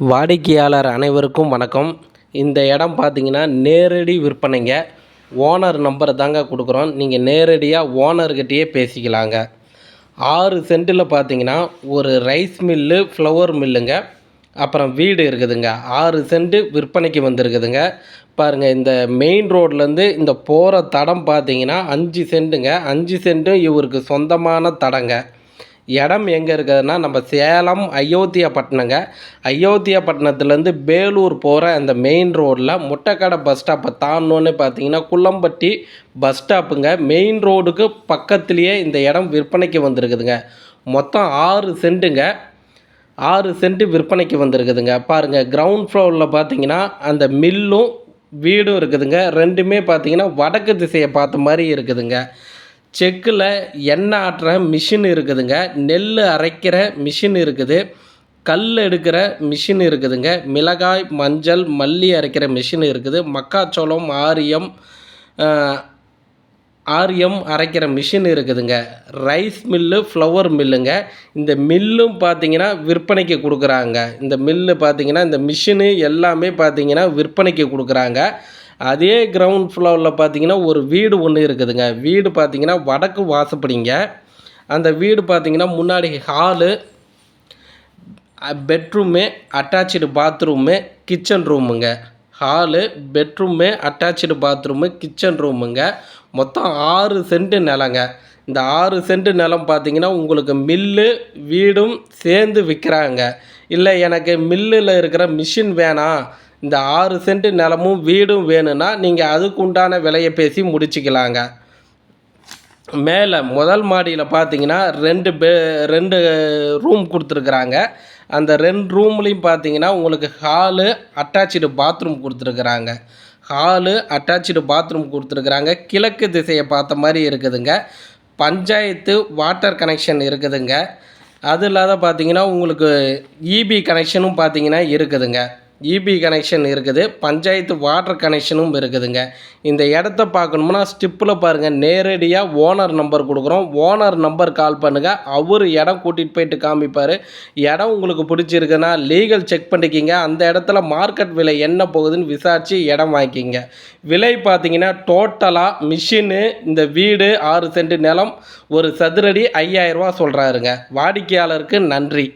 வாடிக்கையாளர் அனைவருக்கும் வணக்கம். இந்த இடம் பார்த்தீங்கன்னா நேரடி விற்பனைங்க. ஓனர் நம்பர் தாங்க கொடுக்குறோம். நீங்கள் நேரடியாக ஓனர்கிட்டயே பேசிக்கலாங்க. ஆறு சென்ட்டில் பார்த்தீங்கன்னா ஒரு ரைஸ் மில்லு ஃப்ளவர் மில்லுங்க. அப்புறம் வீடு இருக்குதுங்க. ஆறு சென்ட்டு விற்பனைக்கு வந்திருக்குதுங்க. பாருங்கள் இந்த மெயின் ரோட்லேருந்து இந்த போகிற தடம் பார்த்தீங்கன்னா அஞ்சு சென்ட்டுங்க. அஞ்சு சென்ட்டும் இவருக்கு சொந்தமான தடங்க. இடம் எங்கே இருக்குதுன்னா நம்ம சேலம் அயோத்தியாப்பட்டினங்க அயோத்தியாப்பட்டினத்துலேருந்து பேலூர் போகிற அந்த மெயின் ரோட்டில் முட்டைக்கடை பஸ் ஸ்டாப்பை தாண்டோன்னு பார்த்தீங்கன்னா குள்ளம்பட்டி பஸ் ஸ்டாப்புங்க மெயின் ரோடுக்கு பக்கத்துலேயே இந்த இடம் விற்பனைக்கு வந்திருக்குதுங்க. மொத்தம் ஆறு சென்ட்டுங்க. ஆறு சென்ட்டு விற்பனைக்கு வந்திருக்குதுங்க. பாருங்கள் கிரவுண்ட் ஃப்ளோரில் பார்த்தீங்கன்னா அந்த மில்லும் வீடும் இருக்குதுங்க. ரெண்டுமே பார்த்தீங்கன்னா வடக்கு திசையை பார்த்த மாதிரி இருக்குதுங்க. செக்கில் எண்ணெய் ஆட்டுற மிஷின் இருக்குதுங்க. நெல் அரைக்கிற மிஷின் இருக்குது. கல் எடுக்கிற மிஷின் இருக்குதுங்க. மிளகாய் மஞ்சள் மல்லி அரைக்கிற மிஷின் இருக்குது. மக்காச்சோளம் ஆரியம் ஆரியம் அரைக்கிற மிஷின் இருக்குதுங்க. ரைஸ் மில்லு ஃப்ளவர் மில்லுங்க இந்த மில்லும் பார்த்திங்கன்னா விற்பனைக்கு கொடுக்குறாங்க. இந்த மில்லு பார்த்தீங்கன்னா இந்த மிஷினு எல்லாமே பார்த்தீங்கன்னா விற்பனைக்கு கொடுக்குறாங்க. அதே கிரவுண்ட் ஃப்ளோரில் பார்த்தீங்கன்னா ஒரு வீடு ஒன்று இருக்குதுங்க. வீடு பார்த்தீங்கன்னா வடக்கு வாசப்படிங்க. அந்த வீடு பார்த்தீங்கன்னா முன்னாடி hall bedroom attach bathroom kitchen ரூமுங்க hall bedroom attach bathroom kitchen ரூமுங்க மொத்தம் ஆறு சென்ட் நிலங்க. இந்த ஆறு சென்ட் நிலம் பார்த்தீங்கன்னா உங்களுக்கு மில்லு வீடும் சேர்ந்து விற்கிறாங்க இல்லை எனக்கு மில்லில் இருக்கிற மிஷின் வேணாம். இந்த ஆறு சென்ட் நிலமும் வீடும் வேணும்னா நீங்கள் அதுக்கு உண்டான விலையை பேசி முடிச்சுக்கலாங்க. மேலே முதல் மாடியில் பார்த்தீங்கன்னா ரெண்டு பெ ரெண்டு ரூம் கொடுத்துருக்குறாங்க. அந்த ரெண்டு ரூம்லேயும் பார்த்தீங்கன்னா உங்களுக்கு ஹாலு அட்டாச்சு பாத்ரூம் கொடுத்துருக்குறாங்க. ஹாலு அட்டாச்சு பாத்ரூம் கொடுத்துருக்குறாங்க. கிழக்கு திசையை பார்த்த மாதிரி இருக்குதுங்க. பஞ்சாயத்து வாட்டர் கனெக்ஷன் இருக்குதுங்க. அது இல்லாத பார்த்தீங்கன்னா உங்களுக்கு இபி கனெக்ஷனும் பார்த்தீங்கன்னா இருக்குதுங்க. இபி கனெக்ஷன் இருக்குது. பஞ்சாயத்து வாட்டர் கனெக்ஷனும் இருக்குதுங்க. இந்த இடத்த பார்க்கணும்னா ஸ்டிப்பில் பாருங்கள் நேரடியாக ஓனர் நம்பர் கொடுக்குறோம். ஓனர் நம்பர் கால் பண்ணுங்கள் அவர் இடம் கூட்டிகிட்டு போயிட்டு காமிப்பார். இடம் உங்களுக்கு பிடிச்சிருக்குன்னா லீகல் செக் பண்ணிக்கிங்க. அந்த இடத்துல மார்க்கெட் விலை என்ன போகுதுன்னு விசாரித்து இடம் வாங்கிக்கிங்க. விலை பார்த்தீங்கன்னா டோட்டலாக மிஷினு இந்த வீடு ஆறு சென்ட் நிலம் ஒரு சதுரடி ஐயாயிரரூவா சொல்கிறாருங்க வாடிக்கையாளருக்கு நன்றி.